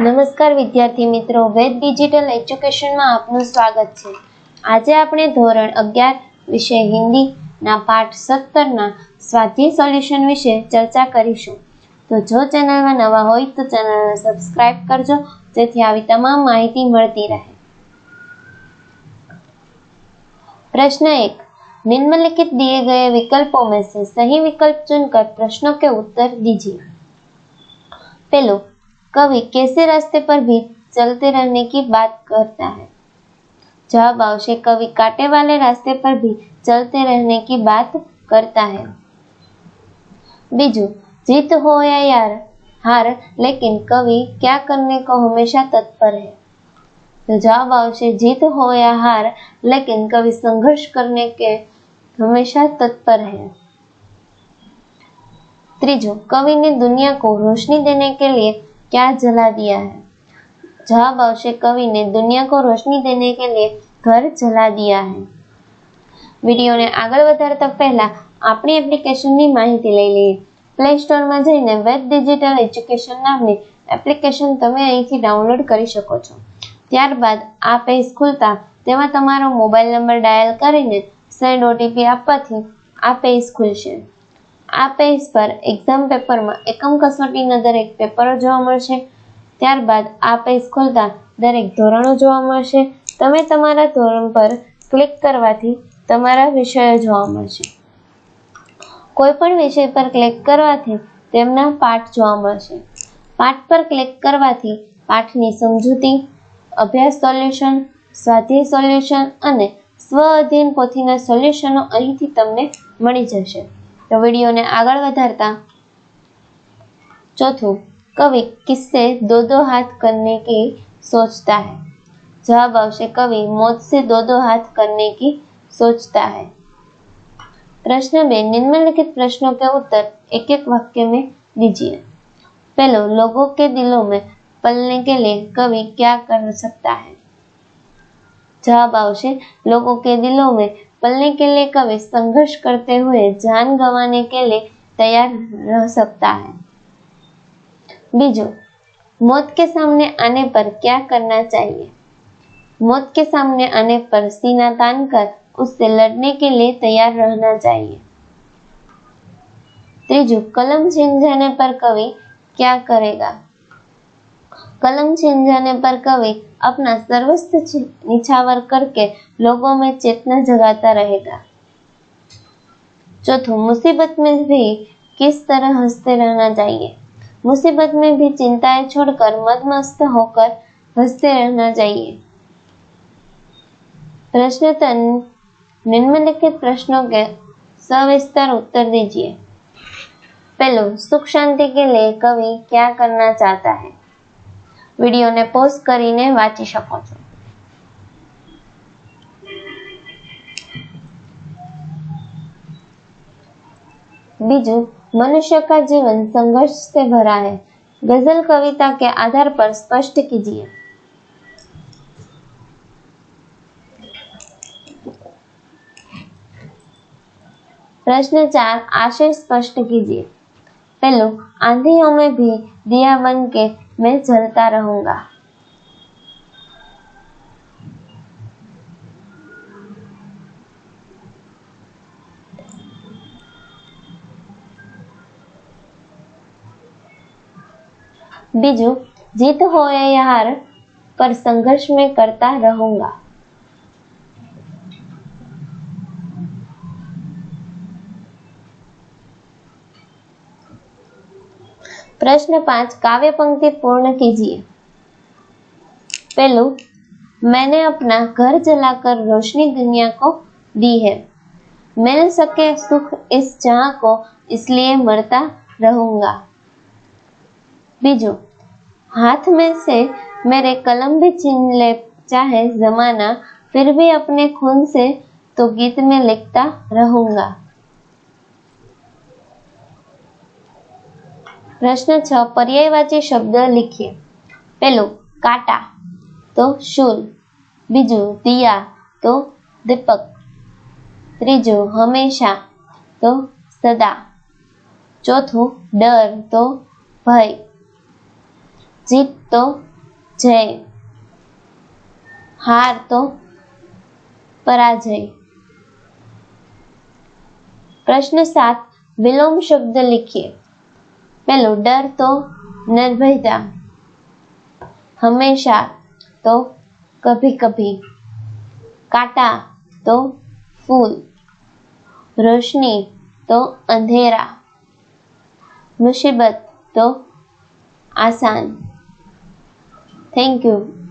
નમસ્કાર વિદ્યાર્થી મિત્રો. વેદ ડિજિટલ એજ્યુકેશનમાં આપનું સ્વાગત છે. આજે આપણે ધોરણ અગિયાર વિષય હિન્દીના પાઠ સત્તરના સ્વાધ્યાય સોલ્યુશન વિશે ચર્ચા કરીશું. તો જો ચેનલમાં નવા હોય તો ચેનલને સબસ્ક્રાઇબ કરજો, જેથી આવી તમામ માહિતી મળતી રહે. પ્રશ્ન એક. નિમ્નલિખિત દિએ ગયે વિકલ્પો મેં સહી વિકલ્પ ચૂન કર પ્રશ્નો કે ઉત્તર દીજીએ પહેલું कवि कैसे रास्ते पर भी चलते रहने की बात करता है? जवाब आवश्य कवि कांटे वाले रास्ते पर भी चलते रहने की बात करता है। बीजू, जीत हो या यार, हार, लेकिन कवि क्या करने को हमेशा तत्पर है? तो जवाब आवश्य जीत हो या हार, लेकिन कवि संघर्ष करने के हमेशा तत्पर है। त्रिजो, कवि ने दुनिया को रोशनी देने के लिए क्या जला दिया है जवाब आवश्य कवि ने दुनिया को रोशनी देने के लिए घर जला दिया है વિડીયોને આગળ વધારતા પહેલા આપણી એપ્લિકેશનની માહિતી લઈ લઈએ પ્લે સ્ટોરમાં જઈને વેદ ડિજિટલ એજ્યુકેશન નામની એપ્લિકેશન તમે અહીંથી ડાઉનલોડ કરી શકો છો ત્યારબાદ આ પેજ ખુલતા તેમાં તમારો મોબાઈલ નંબર ડાયલ કરીને સેન્ડ ઓટીપી આપવાથી આ પેજ ખુલશે આ પેજ પર એક્ઝામ પેપરમાં એકમ કસોટીના દરેક પેપરો જોવા મળશે. ત્યારબાદ આ પેજ ખોલતા દરેક ધોરણો જોવા મળશે. તમે તમારા ધોરણ પર ક્લિક કરવાથી તમારા વિષયો જોવા મળશે. કોઈ પણ વિષય પર ક્લિક કરવાથી તેમના પાઠ જોવા મળશે. પાઠ પર ક્લિક કરવાથી પાઠની સમજૂતી, અભ્યાસ સોલ્યુશન સ્વાધ્યાય સોલ્યુશન અને સ્વ અધ્યયન પોથીના સોલ્યુશનો અહીંથી તમને મળી જશે. તો વિડીયોને આગળ વધારતા चौथों कवि किससे दो दो हाथ करने की सोचता है जवाब आवश्य कवि मौत से दो दो हाथ करने की सोचता है प्रश्न में निम्नलिखित प्रश्नों के उत्तर एक एक वाक्य में दीजिए पहलो लोगों के दिलों में पलने के लिए कवि क्या कर सकता है जवाब आवश्य लोगों के दिलों में पलने के लिए कवि संघर्ष करते हुए जान गंवाने के लिए तैयार रह सकता है। बीजो, मौत के सामने आने पर क्या करना चाहिए? मौत के सामने आने पर सीना तान कर उससे लड़ने के लिए तैयार रहना चाहिए। त्रीजू, कलम छीन जाने पर कवि क्या करेगा? कलम छिन जाने पर कवि अपना सर्वस्व निछावर करके लोगों में चेतना जगाता रहेगा। चौथो, मुसीबत में भी किस तरह हँसते रहना चाहिए? मुसीबत में भी चिंताएँ छोड़कर मदमस्त होकर हँसते रहना चाहिए। प्रश्न तन निम्नलिखित प्रश्नों के सविस्तर उत्तर दीजिए। पहलो, सुख शांति के लिए कवि क्या करना चाहता है? વિડીયોને પોઝ કરીને વાંચી શકો છો बीजू मनुष्य का जीवन संघर्ष से भरा है गजल कविता के आधार पर स्पष्ट कीजिए प्रश्न चार आशय स्पष्ट कीजिए पहलो आंधियों में भी दिया बन के मैं जलता रहूँगा। बीजू जीत हो या हार पर संघर्ष में करता प्रश्न पाँच काव्य पंक्ति पूर्ण कीजिए पहलू मैंने अपना घर जलाकर रोशनी दुनिया को दी है मिल सके सुख इस जहाँ को इसलिए मरता रहूँगा बीजू हाथ में से मेरे कलम भी छीन ले चाहे जमाना फिर भी अपने खून से तो गीत में लिखता रहूँगा પ્રશ્ન છ, પર્યાયવાચી શબ્દ લખીએ. પેલું કાટા. તો શૂલ. બીજું, દિયા. તો દીપક. ત્રીજું, હંમેશા. તો સદા. ચોથું, ડર. તો ભય. જીત તો જય. હાર તો પરાજય. પ્રશ્ન સાત, વિલોમ શબ્દ લખીએ. पहलो, डर तो निर्भयता। हमेशा तो कभी कभी काटा तो फूल। रोशनी तो अंधेरा। मुसीबत तो आसान। Thank you